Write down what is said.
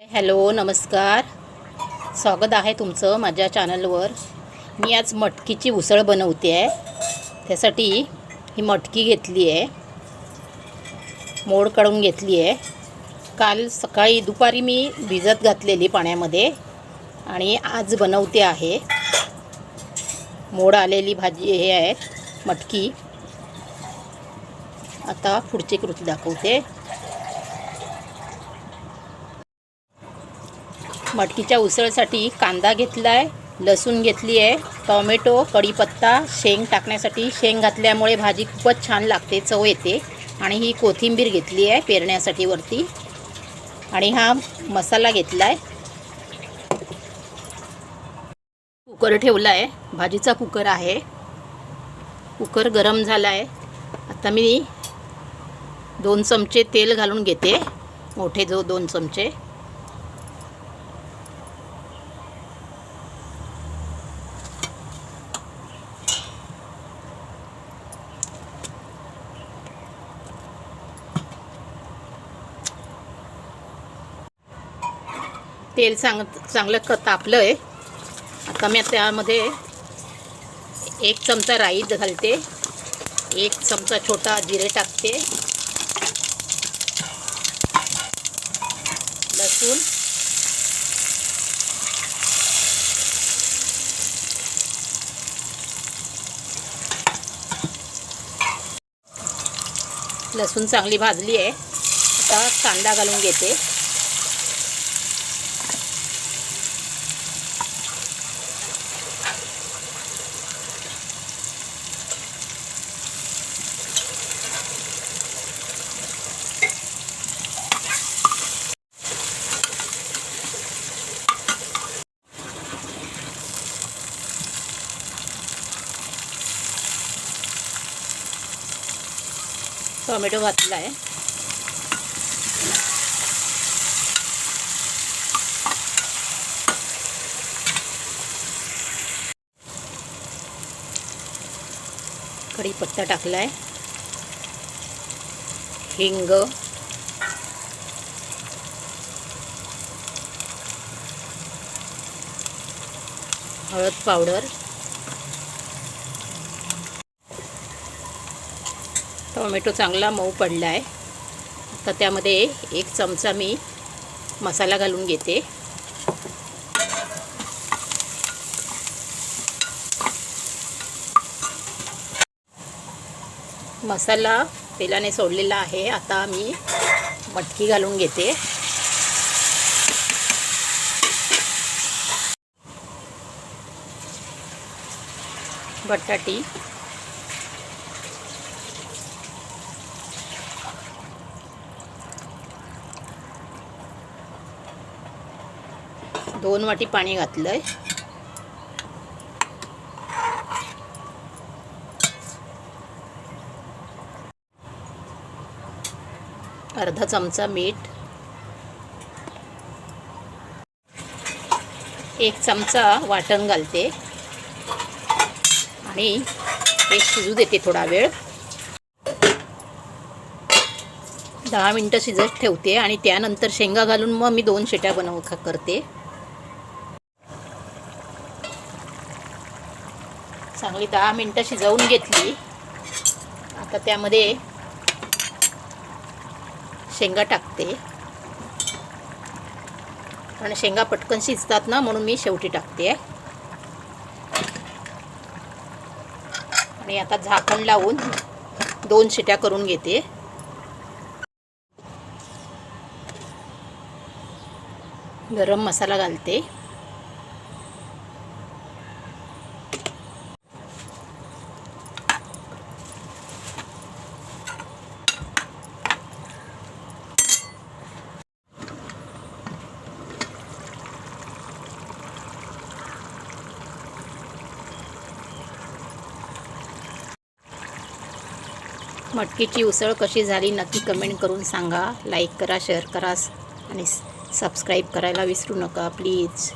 Hello नमस्कार. स्वागत आहे तुमचं माझ्या चॅनलवर. मी आज मटकीची उसळ बनवते आहे. त्यासाठी ही मटकी घेतली आहे. मोड काढून घेतली आहे. काल सकाळी दुपारी मी भिजत घातलेली पाण्यामध्ये आणि आज बनवते आहे. मोड आलेली भाजी हे आहे मटकी. आता पुढची कृती दाखवते. मटकीच्या उसळसाठी कांदा घेतला आहे लसूण घेतली आहे टॉमॅटो कढीपत्ता शेंग टाकण्यासाठी शेंग घातल्यामुळे भाजी खूपच छान लागते चव येते. आणि ही कोथिंबीर घेतली आहे पेरण्यासाठी वरती. आणि हा मसाला घेतला आहे कुकर ठेवला आहे भाजीचा कुकर आहे. कुकर गरम झाला आहे आता मी दोन चमचे तेल घालून घेते. मोठे जो दोन चमचे. तेल चांग चांगलं क तापलं आहे आता मी त्यामध्ये एक चमचा राई घालते. एक चमचा छोटा जिरे टाकते. लसूण. लसूण चांगली भाजली आहे. आता कांदा घालून घेते. टोमॅटो घातला आहे. कढीपत्ता टाकला आहे हिंग. हळद पावडर. टोमॅटो चांगला मऊ पडला आहे. आता त्यामध्ये एक चमचा मी मसाला घालून घेते. मसाला तेलाने सोडलेला आहे. आता मी मटकी घालून घेते. बटाटी दोन वाटी पाणी घातलंय. अर्धा चमचा मीठ. एक चमचा वाटण घालते. आणि हे शिजू देते थोडा वेळ. दहा मिनटं शिजत ठेवते आणि त्यानंतर शेंगा घालून मग मी दोन शिट्या बनव करते. चांगली दहा मिनटं शिजवून घेतली. आता त्यामध्ये शेंगा टाकते. कारण शेंगा पटकन शिजतात ना म्हणून मी शेवटी टाकते. आणि आता झाकण लावून दोन शिट्या करून घेते. गरम मसाला घालते. मटकीची उसळ कशी झाली नक्की कमेंट करून सांगा. लाईक करा शेअर करा आणि सबस्क्राईब करायला विसरू नका प्लीज.